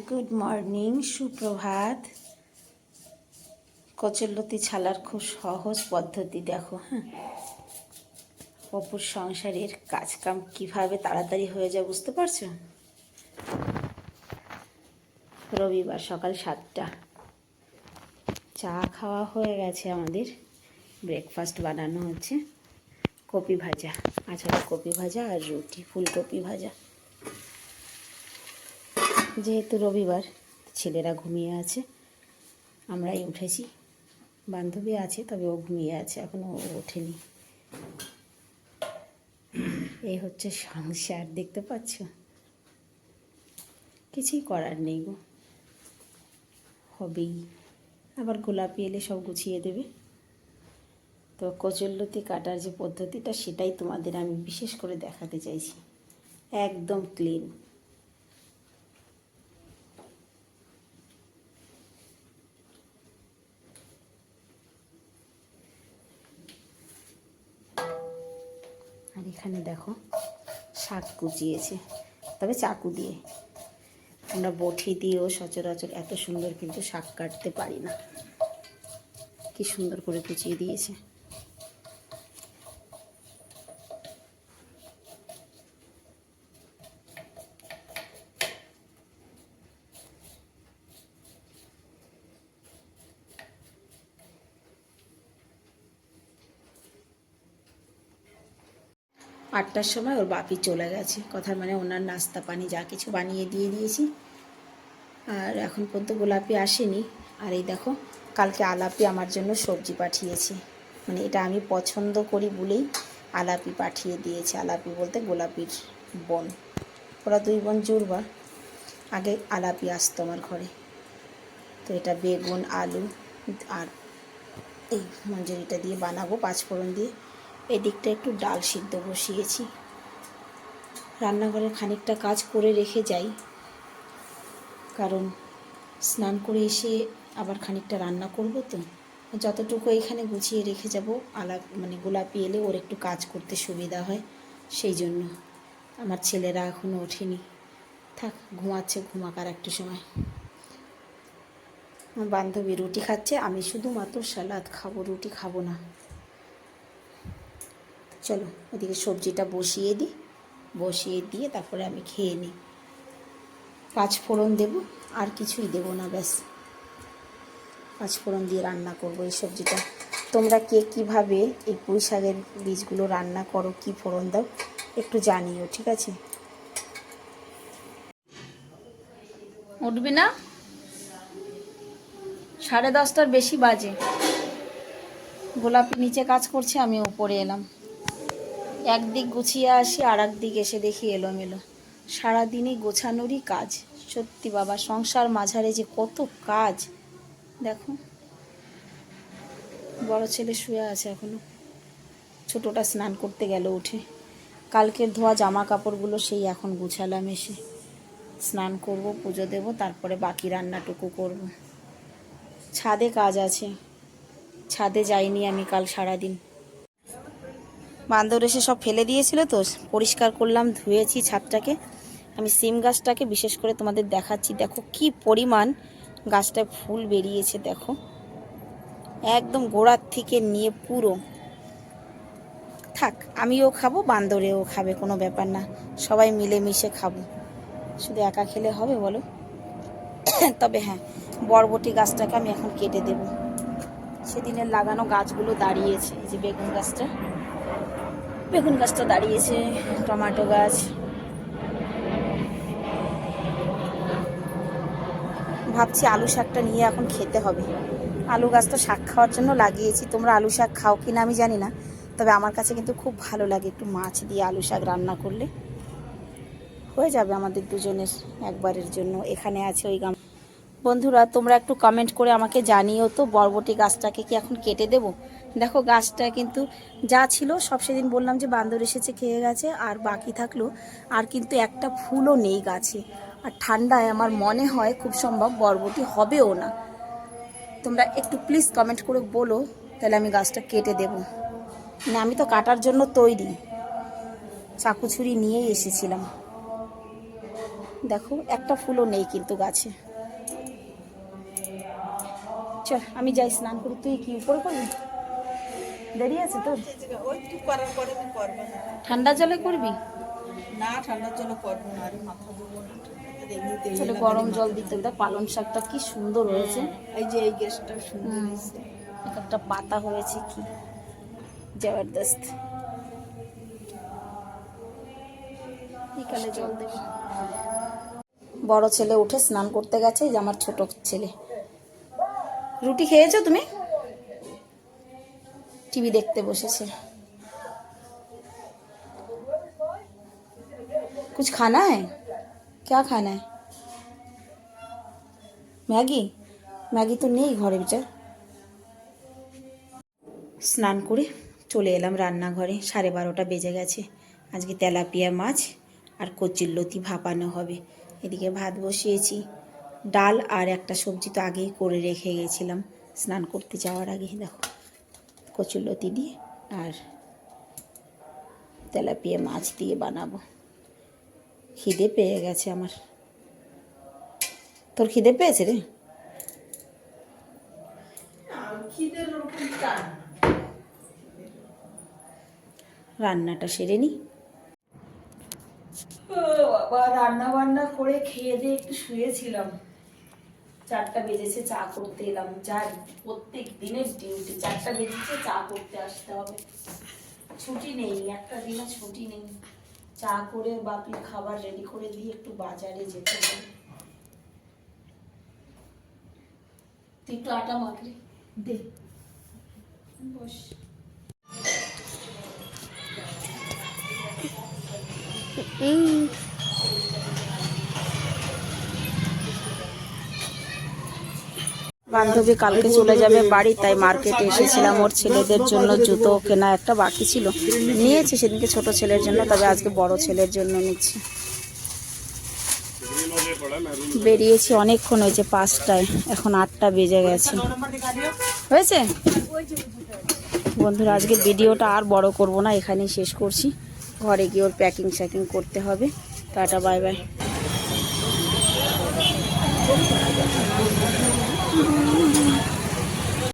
Good morning সুপ্রভাত। কচলতি ছালার খুব সহজ পদ্ধতি, দেখো হ্যাঁ? অপুর সংসারের কাজকাম কীভাবে তাড়াতাড়ি হয়ে যায় বুঝতে পারছ? রবিবার সকাল সাতটা। চা খাওয়া হয়ে গেছে আমাদের। ব্রেকফাস্ট বানানো হচ্ছে। কপি ভাজা আছাড়া কপি ভাজা আর রুটি, ফুলকপি ভাজা। যেহেতু রবিবার ছেলেরা ঘুমিয়ে আছে। আমরাই উঠেছি। বান্ধবী আছে, তবে ও ঘুমিয়ে আছে এখনও ও ওঠেনি। এই হচ্ছে সংসার, দেখতে পাচ্ছ? কিছুই করার নেই গো। হবেই। আবার গোলাপি এলে সব গুছিয়ে দেবে। তো কচল্লতি কাটার যে পদ্ধতিটা, সেটাই তোমাদের আমি বিশেষ করে দেখাতে চাইছি। একদম ক্লিন আর এখানে দেখো শাক কুচিয়েছে। তবে চাকু দিয়ে। আমরা বটি দিয়েও সচরাচর এত সুন্দর কিন্তু শাক কাটতে পারি না। কি সুন্দর করে কুচিয়ে দিয়েছে। আটটার সময় ওর বাপি চলে গেছে। কথার মানে ওনার নাস্তা পানি যা কিছু বানিয়ে দিয়ে দিয়েছি। আর এখন পর্যন্ত গোলাপি আসেনি। আর এই দেখো, কালকে আলাপি আমার জন্য সবজি পাঠিয়েছে। মানে এটা আমি পছন্দ করি বলেই আলাপি পাঠিয়ে দিয়েছে, আলাপি বলতে গোলাপির বোন। ওরা দুই বোন জুড়বা আগে আলাপি আসতো আমার ঘরে। তো এটা বেগুন, আলু, আর এই মঞ্জুরিটা দিয়ে বানাবো পাঁচফোড়ন দিয়ে। এদিকটা একটু ডাল সিদ্ধ বসিয়েছি। রান্নাঘরে খানিকটা কাজ করে রেখে যাই। কারণ স্নান করে এসে আবার খানিকটা রান্না করব তো। যতটুকু এখানে গুছিয়ে রেখে যাব আলাপ মানে গোলাপি এলে ওর একটু কাজ করতে সুবিধা হয়। সেই জন্য আমার ছেলেরা এখনও ওঠেনি। থাক, ঘুমাচ্ছে ঘুমাক আর একটু সময়। আমার বান্ধবী রুটি খাচ্ছে, আমি শুধুমাত্র সালাদ খাব, রুটি খাব না। চলো, ওদিকে সবজিটা বসিয়ে দিই। বসিয়ে দিয়ে তারপরে আমি খেয়ে নিই। পাঁচ ফোড়ন দেবো, আর কিছুই দেবো না, ব্যাস। পাঁচ ফোড়ন দিয়ে রান্না করব এই সবজিটা। তোমরা কে কীভাবে এই পুঁই শাকের বীজগুলো রান্না করো, কি ফোড়ন দাও, একটু জানিও, ঠিক আছে? উঠবি না? সাড়ে দশটার বেশি বাজে। গোলাপি নিচে কাজ করছে, আমি উপরে এলাম। একদিক গুছিয়ে আসি আর দিক এসে দেখি এলোমেলো। সারাদিনই গোছানোরই কাজ। সত্যি বাবা, সংসার মাঝারে যে কত কাজ। দেখো, বড় ছেলে শুয়ে আছে এখনও। ছোটটা স্নান করতে গেল উঠে। কালকের ধোয়া জামা কাপড়গুলো সেই এখন গুছালাম এসে। স্নান করব, পুজো দেব, তারপরে বাকি রান্নাটুকু করব। ছাদে কাজ আছে। ছাদে যাইনি আমি কাল সারাদিন। বান্দর এসে সব ফেলে দিয়েছিল তো, পরিষ্কার করলাম, ধুয়েছি ছাদটাকে। আমি সিম গাছটাকে বিশেষ করে তোমাদের দেখাচ্ছি। দেখো কি পরিমাণ গাছটায় ফুল বেরিয়েছে, দেখো। একদম গোড়ার থেকে নিয়ে পুরো। থাক, আমিও খাব, বান্দরেও খাবে, কোনো ব্যাপার না। সবাই মিলেমিশে খাব। শুধু একা খেলে হবে বলো? তবে হ্যাঁ বরবটি গাছটাকে আমি এখন কেটে দেব। সেদিনের লাগানো গাছগুলো দাঁড়িয়েছে যে বেগুন গাছটা। বেগুন গাছটা দাঁড়িয়েছে, টমেটো গাছ। ভাবছি আলু শাকটা নিয়ে এখন খেতে হবে। আলু গাছ তো শাক খাওয়ার জন্য লাগিয়েছি, তোমরা আলু শাক খাও কি না আমি জানি না। তবে আমার কাছে কিন্তু খুব ভালো লাগে একটু মাছ দিয়ে আলু শাক রান্না করলে। হয়ে যাবে আমাদের দুজনের একবারের জন্য। এখানে আছে ওই গাম বন্ধুরা, তোমরা একটু কমেন্ট করে আমাকে জানিও তো, বরবটি গাছটাকে কি এখন কেটে দেব? দেখো গাছটা কিন্তু যা ছিল, সব সেদিন বললাম যে বান্দর এসেছে, খেয়ে গেছে, আর বাকি থাকল, আর কিন্তু একটা ফুলও নেই গাছে। আর ঠান্ডায় আমার মনে হয় খুব সম্ভব বরবটি হবেও না। তোমরা একটু প্লিজ কমেন্ট করে বলো, তাহলে আমি গাছটা কেটে দেব। না আমি তো কাটার জন্য তৈরি। চাকু ছুরি নিয়েই এসেছিলাম। দেখো, একটা ফুলও নেই কিন্তু গাছে। চল, আমি যাই স্নান করি। তুই কি উপরে করবি? দেরি আছে করব? না ঠান্ডা জলে করবি না আরে মাথা চলে গরম জল দিতে দেখ পালং শাকটা কি সুন্দর হয়েছে। এই যে এই গ্যাসটা সুন্দর হয়েছে একটা পাতা হয়েছে কি? জবরদস্ত। বিকালে জল দেবে? বড় ছেলে উঠে স্নান করতে গেছে যে আমার ছোট ছেলে। রুটি খেয়েছো তুমি? টিভি দেখতে বসেছে कुछ खाना है क्या खाना है ম্যাগি ম্যাগি তো নেই ঘরে বিচার স্নান করে চলে এলাম রান্নাঘরে সাড়ে বারোটা বেজে গেছে আজকে তেলাপিয়া মাছ আর কচির লতি ভাপানো হবে এদিকে ভাত বসিয়েছি ডাল আর একটা সবজি তো আগেই করে রেখে গেছিলাম স্নান করতে যাওয়ার আগে দেখো কচুর লতি দিয়ে আর তেলাপিয়া মাছ দিয়ে বানাবো। খিদে পেয়ে গেছে আমার। তোর খিদে পেয়েছে রে? রান্নাটা সেরে নি। বাবা রান্না বান্না করে খেয়ে দিয়ে একটু শুয়েছিলাম। চারটা বেজেছে, চা করতে এলাম। যার প্রত্যেক দিনের ডিউটি চারটা বেজেছে, চা করতে আসতে হবে। ছুটি নেই, একটা দিনও ছুটি নেই। চা করে বাপির খাবার রেডি করে দিয়ে একটু বাজারে যেতে হবে। তুই একটু আটা মাখলি দে। বান্ধবী কালকে চলে যাবে বাড়ি, তাই মার্কেটে এসেছিলাম। ওর ছেলেদের জন্য জুতো কেনা একটা বাকি ছিল। নিয়েছি সেদিনকে ছোট ছেলের জন্য, তবে আজকে বড় ছেলের জন্য নিচ্ছি। বেরিয়েছি অনেকক্ষণ হয়েছে পাঁচটায়, এখন আটটা বেজে গেছে। হয়েছে? বন্ধুরা আজকে ভিডিওটা আর বড় করব না, এখানেই শেষ করছি। ঘরে গিয়ে ওর প্যাকিং শ্যাকিং করতে হবে। Tata, bye bye.